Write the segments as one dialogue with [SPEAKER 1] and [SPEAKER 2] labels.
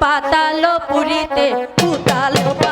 [SPEAKER 1] পাতালো পুরিতে পুতালো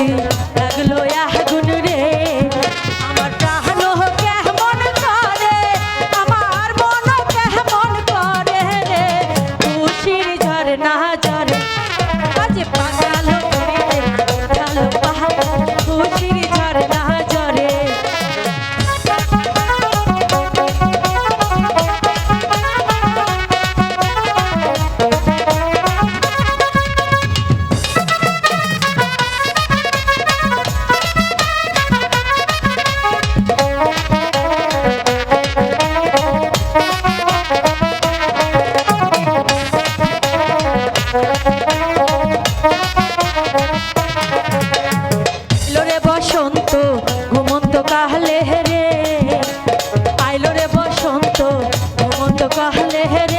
[SPEAKER 1] you. আইলো রে